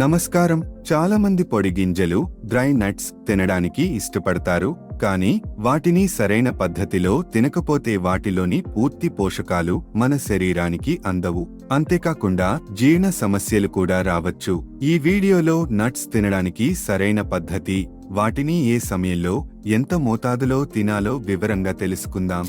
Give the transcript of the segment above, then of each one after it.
నమస్కారం. చాలా మంది పొడి గింజలు డ్రై నట్స్ తినడానికి ఇష్టపడతారు కానీ వాటిని సరైన పద్ధతిలో తినకపోతే వాటిలోని పూర్తి పోషకాలు మన శరీరానికి అందవు. అంతేకాకుండా జీర్ణ సమస్యలు కూడా రావచ్చు. ఈ వీడియోలో నట్స్ తినడానికి సరైన పద్ధతి వాటిని ఏ సమయంలో ఎంత మోతాదులో తినాలో వివరంగా తెలుసుకుందాం.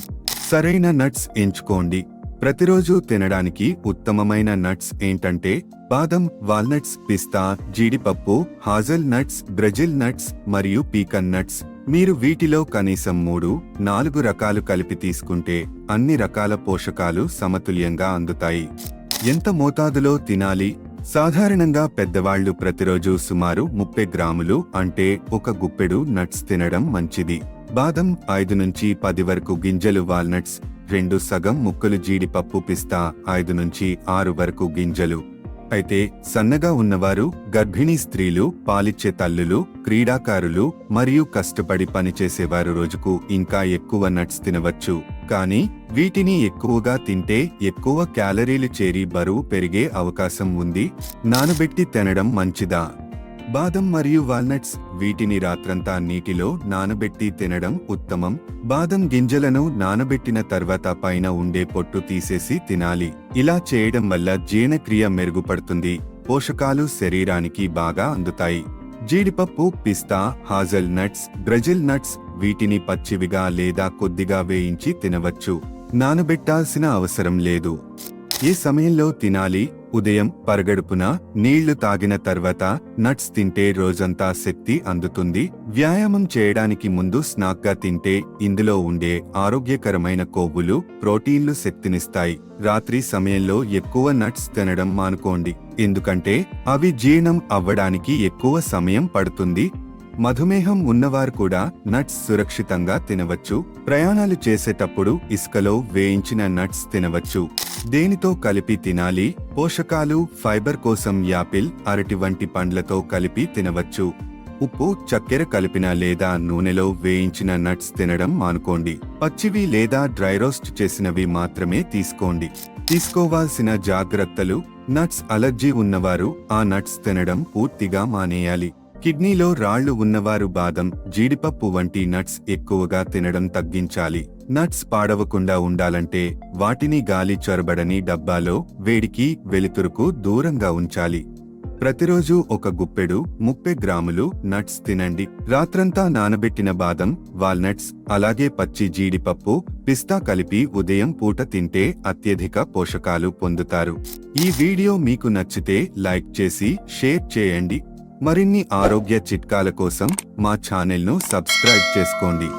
సరైన నట్స్ ఎంచుకోండి. ప్రతిరోజు తినడానికి ఉత్తమమైన నట్స్ ఏంటంటే బాదం వాల్నట్స్ పిస్తా జీడిపప్పు హాజల్ నట్స్ బ్రెజిల్ నట్స్ మరియు పీకన్ నట్స్. మీరు వీటిలో కనీసం మూడు నాలుగు రకాలు కలిపి తీసుకుంటే అన్ని రకాల పోషకాలు సమతుల్యంగా అందుతాయి. ఎంత మోతాదులో తినాలి? సాధారణంగా పెద్దవాళ్ళు ప్రతిరోజు సుమారు ముప్పై గ్రాములు అంటే ఒక గుప్పెడు నట్స్ తినడం మంచిది. బాదం ఐదు నుంచి పది వరకు గింజలు వాల్నట్స్ రెండు సగం ముక్కలు జీడిపప్పు పిస్తా ఐదు నుంచి ఆరు వరకు గింజలు. అయితే సన్నగా ఉన్నవారు గర్భిణీ స్త్రీలు పాలిచ్చే తల్లులు క్రీడాకారులు మరియు కష్టపడి పనిచేసేవారు రోజుకు ఇంకా ఎక్కువ నట్స్ తినవచ్చు. కానీ వీటిని ఎక్కువగా తింటే ఎక్కువ క్యాలరీలు చేరి బరువు పెరిగే అవకాశం ఉంది. నానబెట్టి తినడం మంచిదా? బాదం మరియు వాల్నట్స్ వీటిని రాత్రంతా నీటిలో నానబెట్టి తినడం ఉత్తమం. బాదం గింజలను నానబెట్టిన తర్వాత పైన ఉండే పొట్టు తీసేసి తినాలి. ఇలా చేయడం వల్ల జీర్ణక్రియ మెరుగుపడుతుంది. పోషకాలు శరీరానికి బాగా అందుతాయి. జీడిపప్పు పిస్తా హాజల్ నట్స్ బ్రెజిల్ నట్స్ వీటిని పచ్చివిగా లేదా కొద్దిగా వేయించి తినవచ్చు. నానబెట్టాల్సిన అవసరం లేదు. ఏ సమయంలో తినాలి. ఉదయం పరగడుపున నీళ్ళు తాగిన తర్వాత నట్స్ తింటే రోజంతా శక్తి అందుతుంది. వ్యాయామం చేయడానికి ముందు స్నాక్గా తింటే ఇందులో ఉండే ఆరోగ్యకరమైన కొవ్వులు ప్రోటీన్లు శక్తినిస్తాయి. రాత్రి సమయంలో ఎక్కువ నట్స్ తినడం మానుకోండి. ఎందుకంటే అవి జీర్ణం అవ్వడానికి ఎక్కువ సమయం పడుతుంది. మధుమేహం ఉన్నవారు కూడా నట్స్ సురక్షితంగా తినవచ్చు. ప్రయాణాలు చేసేటప్పుడు ఇసుకలో వేయించిన నట్స్ తినవచ్చు. దేనితో కలిపి తినాలి? పోషకాలు ఫైబర్ కోసం యాపిల్ అరటి వంటి పండ్లతో కలిపి తినవచ్చు. ఉప్పు చక్కెర కలిపిన లేదా నూనెలో వేయించిన నట్స్ తినడం మానుకోండి. పచ్చివి లేదా డ్రై రోస్ట్ చేసినవి మాత్రమే తీసుకోండి. తీసుకోవాల్సిన జాగ్రత్తలు నట్స్ అలర్జీ ఉన్నవారు ఆ నట్స్ తినడం పూర్తిగా మానేయాలి. కిడ్నీలో రాళ్ళు ఉన్నవారు బాదం జీడిపప్పు వంటి నట్స్ ఎక్కువగా తినడం తగ్గించాలి. నట్స్ పాడవకుండా ఉండాలంటే వాటిని గాలి చొరబడని డబ్బాలో వేడికి వెలుతురుకు దూరంగా ఉంచాలి. ప్రతిరోజు ఒక గుప్పెడు ముప్పై గ్రాములు నట్స్ తినండి. రాత్రంతా నానబెట్టిన బాదం వాల్నట్స్ అలాగే పచ్చి జీడిపప్పు పిస్తా కలిపి ఉదయం పూట తింటే అత్యధిక పోషకాలు పొందుతారు. ఈ వీడియో మీకు నచ్చితే లైక్ చేసి షేర్ చేయండి. మరిన్ని ఆరోగ్య చిట్కాల కోసం మా ఛానల్ను సబ్స్క్రైబ్ చేసుకోండి.